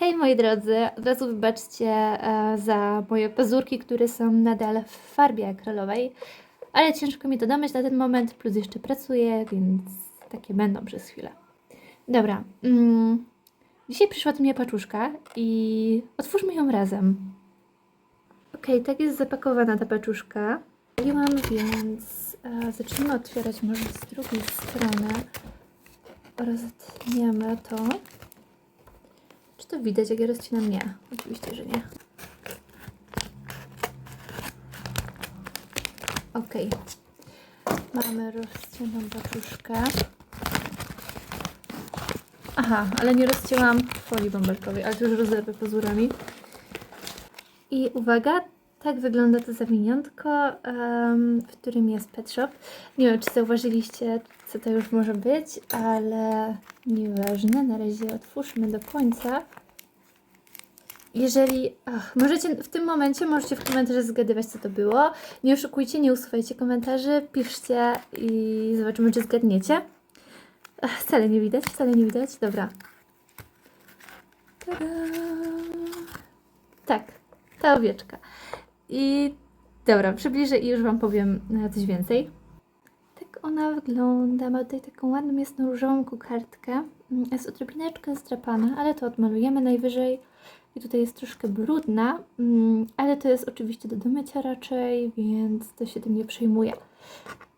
Hej moi drodzy, od razu wybaczcie e, za moje pazurki, które są nadal w farbie akrylowej, ale ciężko mi to domyć na ten moment, plus jeszcze pracuję, więc takie będą przez chwilę. Dobra, mm, dzisiaj przyszła do mnie paczuszka i otwórzmy ją razem. Okej, tak jest zapakowana ta paczuszka. Wzięłam, więc e, zacznijmy otwierać może z drugiej strony. Roztniemy to. To widać, jak ja rozcinam? Nie. Oczywiście, że nie. Ok. Mamy rozciętą paczuszkę. Aha, ale nie rozcięłam folii bąbelkowej, ale już rozerwę pazurami. I uwaga, tak wygląda to zawiniątko, em, w którym jest pet shop. Nie wiem, czy zauważyliście, co to już może być, ale nieważne. Na razie otwórzmy do końca. Jeżeli możecie w tym momencie możecie w komentarzach zgadywać, co to było. Nie oszukujcie, nie usuwajcie komentarzy, piszcie i zobaczymy, czy zgadniecie. Ach, wcale nie widać, wcale nie widać. Dobra. Tada! Tak, ta owieczka. I dobra, przybliżę i już Wam powiem e, coś więcej. Tak ona wygląda. Ma tutaj taką ładną, jasną różową kokardkę. Jest odrobineczkę zdrapana, ale to odmalujemy najwyżej. I tutaj jest troszkę brudna, mm, ale to jest oczywiście do domycia raczej, więc to się tym nie przejmuje.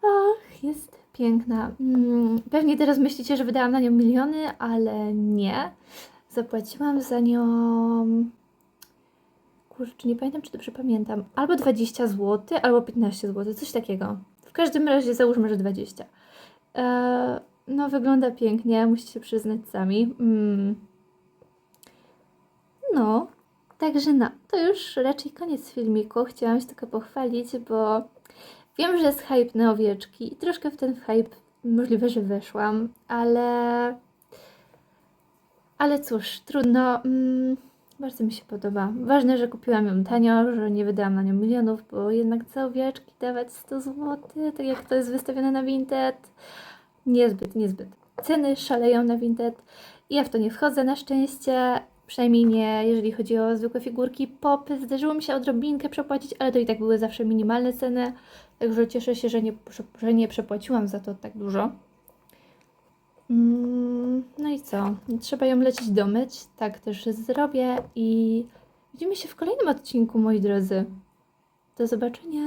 Ach, jest piękna. Mm, Pewnie teraz myślicie, że wydałam na nią miliony, ale nie. Zapłaciłam za nią kurczę, nie pamiętam, czy dobrze pamiętam, albo 20 zł, albo 15 zł, coś takiego. W każdym razie załóżmy, że 20. Eee, no, wygląda pięknie, musicie przyznać sami. Mm. No, także no, to już raczej koniec filmiku. Chciałam się tylko pochwalić, bo wiem, że jest hype na owieczki i troszkę w ten hype możliwe, że weszłam, ale... Ale cóż, trudno. Mm, bardzo mi się podoba. Ważne, że kupiłam ją tanio, że nie wydałam na nią milionów, bo jednak za owieczki dawać 100 zł, tak jak to jest wystawione na Vinted, niezbyt, niezbyt. Ceny szaleją na Vinted ja w to nie wchodzę na szczęście, przynajmniej nie, jeżeli chodzi o zwykłe figurki pop. Zdarzyło mi się odrobinkę przepłacić, ale to i tak były zawsze minimalne ceny, także cieszę się, że nie, że nie przepłaciłam za to tak dużo. Mm, No i co? Trzeba ją lecieć domyć. Tak też zrobię i widzimy się w kolejnym odcinku, moi drodzy. Do zobaczenia.